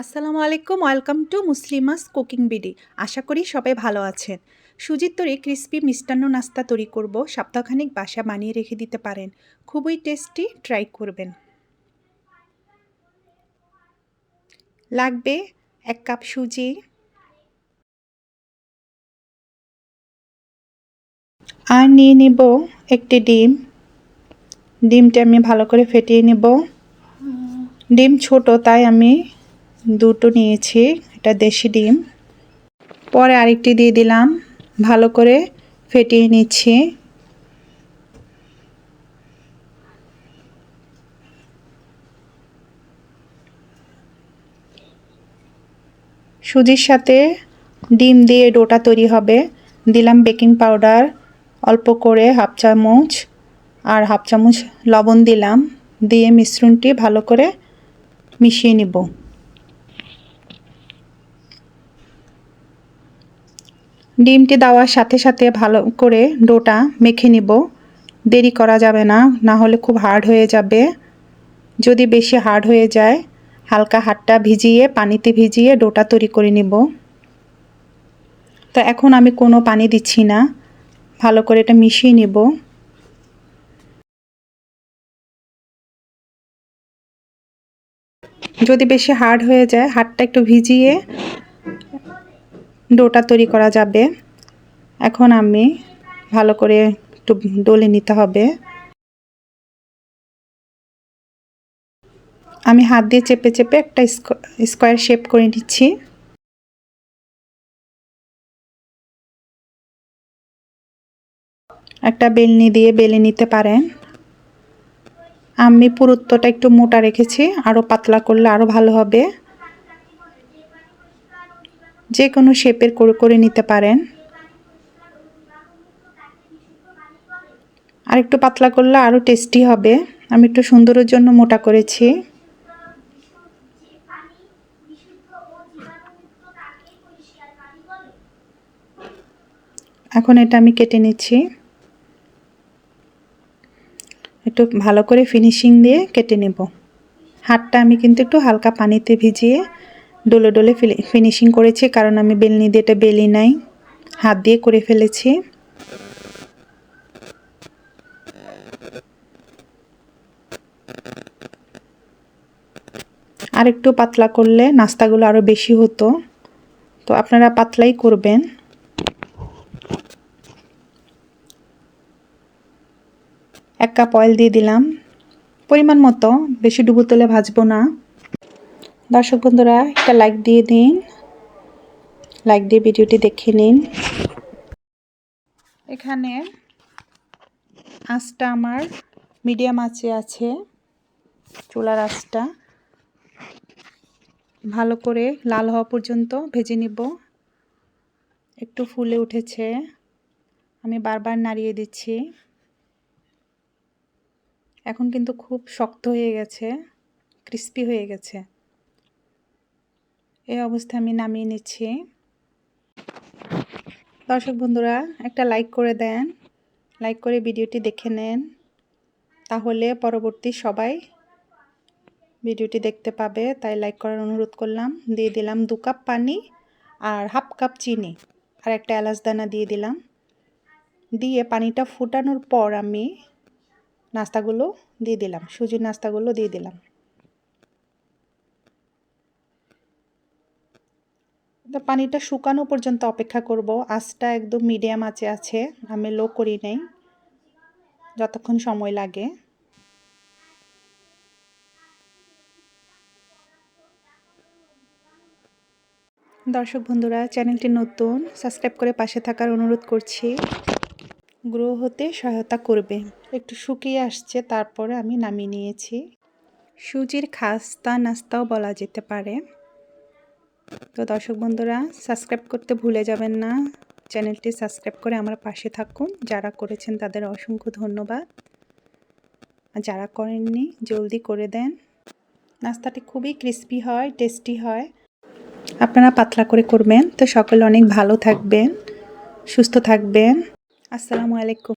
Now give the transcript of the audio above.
আসসালামু আলাইকুম, welcome to Muslima's cooking BD. আশা করি সবাই ভালো আছেন। সুজির তরে ক্রিস্পি মিষ্টান্ন নাস্তা তৈরি করব, সপ্তাহখানিক বাসা বানিয়ে রেখে দিতে পারেন। খুবই টেস্টি, ট্রাই করবেন। লাগবে এক কাপ সুজি। আর নিয়ে নেব একটি ডিম। ডিমটা আমি ভালো করে ফেটিয়ে নেব। ডিম ছোট, তাই আমি দুটো নিয়েছি, এটা দেশি ডিম। পরে আরেকটি দিয়ে দিলাম, ভালো করে ফেটিয়ে নিচ্ছি। সুজির সাথে ডিম দিয়ে ডোটা তৈরি হবে। দিলাম বেকিং পাউডার, অল্প করে হাফ চামচ আর হাফ চামচ লবণ দিলাম। দিয়ে মিশ্রণটি ভালো করে মিশিয়ে নিব। ডিমটি দেওয়ার সাথে সাথে ভালো করে ডোটা মেখে নিব। দেরি করা যাবে না না হলে খুব হার্ড হয়ে যাবে। যদি বেশি হার্ড হয়ে যায়, হালকা হাতটা ভিজিয়ে, পানিতে ভিজিয়ে ডোটা তৈরি করে নিব। তো এখন আমি কোনো পানি দিচ্ছি না। ভালো করে এটা মিশিয়ে নিব। যদি বেশি হার্ড হয়ে যায়, হাতটা একটু ভিজিয়ে ডোটা তৈরি করা যাবে। এখন আমি ভালো করে একটু ডলে নিতে হবে। আমি হাত দিয়ে চেপে চেপে একটা স্কোয়ার শেপ করে নিচ্ছি। একটা বেলনি দিয়ে বেলে নিতে পারেন। আমি পুরুত্বটা একটু মোটা রেখেছি আরও পাতলা করলে আরও ভালো হবে। যে কোনো শেপের করে করে নিতে পারেন। আর একটু পাতলা করলে আরও টেস্টি হবে। আমি একটু সুন্দরের জন্য মোটা করেছি। এখন এটা আমি কেটে নিচ্ছি। একটু ভালো করে ফিনিশিং দিয়ে কেটে নেব। হাতটা আমি কিন্তু একটু হালকা পানিতে ভিজিয়ে ডোলে ডোলে ফিনিশিং করেছি, কারণ আমি বেলনি দিয়ে এটা বেলি নাই। হাত দিয়ে করে ফেলেছি। আর একটু পাতলা করলে নাস্তাগুলো আরও বেশি হতো। তো আপনারা পাতলাই করবেন। এক কাপ অয়েল দিয়ে দিলাম। পরিমাণ মতো, বেশি ডুবো তেলে ভাজবো না। দর্শক বন্ধুরা, একটা লাইক দিয়ে দিন। লাইক দিয়ে ভিডিওটি দেখে নিন। এখানে আঁচটা আমার মিডিয়াম আঁচে আছে, চুলার আঁচটা। ভালো করে লাল হওয়া পর্যন্ত ভেজে নিব। একটু ফুলে উঠেছে। আমি বারবার নাড়িয়ে দিচ্ছি। এখন কিন্তু খুব শক্ত হয়ে গেছে ক্রিস্পি হয়ে গেছে। এই অবস্থায় আমি নামিয়ে নিচ্ছি। দর্শক বন্ধুরা, একটা লাইক করে দেন। লাইক করে ভিডিওটি দেখে নেন। তাহলে পরবর্তী সবাই ভিডিওটি দেখতে পাবে। তাই লাইক করার অনুরোধ করলাম। দিয়ে দিলাম দু কাপ পানি আর হাফ কাপ চিনি আর একটা এলাচ দানা দিয়ে দিলাম। দিয়ে পানিটা ফুটানোর পর আমি নাস্তাগুলো দিয়ে দিলাম। সুজির নাস্তাগুলো দিয়ে দিলাম। পানিটা শুকানো পর্যন্ত অপেক্ষা করব। আঁচটা একদম মিডিয়াম আঁচে আছে। আমি লো করি নেই। যতক্ষণ সময় লাগে। দর্শক বন্ধুরা, চ্যানেলটি নতুন সাবস্ক্রাইব করে পাশে থাকার অনুরোধ করছি। গ্রো হতে সহায়তা করবে। একটু শুকিয়ে আসছে, তারপরে আমি নামিয়ে নিয়েছি। সুজির খাস্তা নাস্তাও বলা যেতে পারে। তো দর্শক বন্ধুরা, সাবস্ক্রাইব করতে ভুলে যাবেন না। চ্যানেলটি সাবস্ক্রাইব করে আমার পাশে থাকুন। যারা করেছেন তাদের অসংখ্য ধন্যবাদ। আর যারা করেননি, জলদি করে দেন। নাস্তাটি খুবই ক্রিস্পি হয়, টেস্টি হয়। আপনারা পাতলা করে করবেন। তো সকলে অনেক ভালো থাকবেন, সুস্থ থাকবেন। আসসালামু আলাইকুম।